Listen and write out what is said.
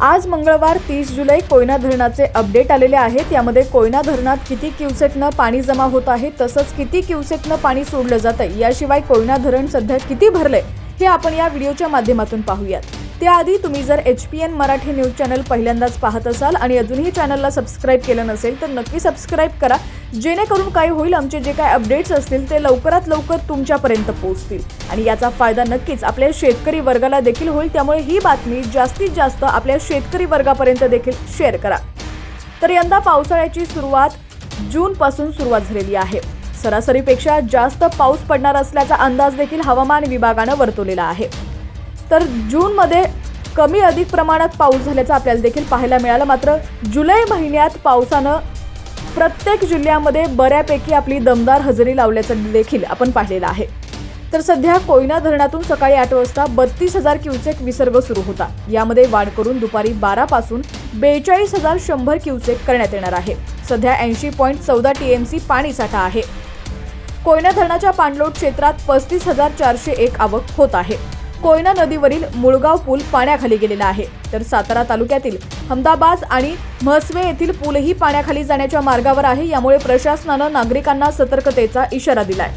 आज मंगळवार तीस जुलै कोयना धरणाचे अपडेट आलेले आहेत. यामध्ये कोयना धरणात किती क्युसेकनं पाणी जमा होत आहे तसंच किती क्युसेकनं पाणी सोडलं जातं याशिवाय कोयना धरण सध्या किती भरलंय हे आपण या व्हिडिओच्या माध्यमातून पाहूयात. त्याआधी तुम्ही जर H P N Marathi news channel पहिल्यांदाच पाहत असाल आणि अजूनही चॅनलला सबस्क्राईब केलं नसेल तर नक्की सबस्क्राईब करा. जेणेकरून काय होईल आमचे जे काय अपडेट्स असतील ते लवकरात लवकर तुमच्यापर्यंत पोहोचतील. आणि याचा फायदा नक्कीच आपल्या शेतकरी वर्गाला देखील होईल. त्यामुळे ही बातमी जास्तीत जास्त आपल्या शेतकरी वर्गापर्यंत देखील शेअर करा. तर यंदा पावसाळ्याची सुरुवात जूनपासून सुरुवात झालेली आहे. सरासरीपेक्षा जास्त पाऊस पडणार असल्याचा अंदाज देखील हवामान विभागानं वर्तवलेला आहे. तर जूनमध्ये कमी अधिक प्रमाणात पाऊस झाल्याचं आपल्याला देखील पाहायला मिळालं. मात्र जुलै महिन्यात पावसानं प्रत्येक जिल्ह्यामध्ये बऱ्यापैकी आपली दमदार हजेरी लावल्याचं देखील आपण पाहिलेलं आहे. तर सध्या कोयना धरणातून सकाळी आठ वाजता बत्तीस हजार क्युसेक विसर्ग सुरू होता. यामध्ये वाढ करून दुपारी बारापासून बेचाळीस हजार शंभर क्युसेक करण्यात येणार आहे. सध्या ऐंशी पॉईंट चौदा टीएमसी पाणी साठा आहे. कोयना धरणाच्या पाणलोट क्षेत्रात पस्तीस हजार चारशे एक आवक होत आहे. कोयना नदीवरील मुळगाव पूल पाण्याखाली गेलेला आहे. तर सातारा तालुक्यातील हमदाबाद आणि म्हसवे येथील पूलही पाण्याखाली जाण्याच्या मार्गावर आहे. यामुळे प्रशासनानं नागरिकांना सतर्कतेचा इशारा दिलाय.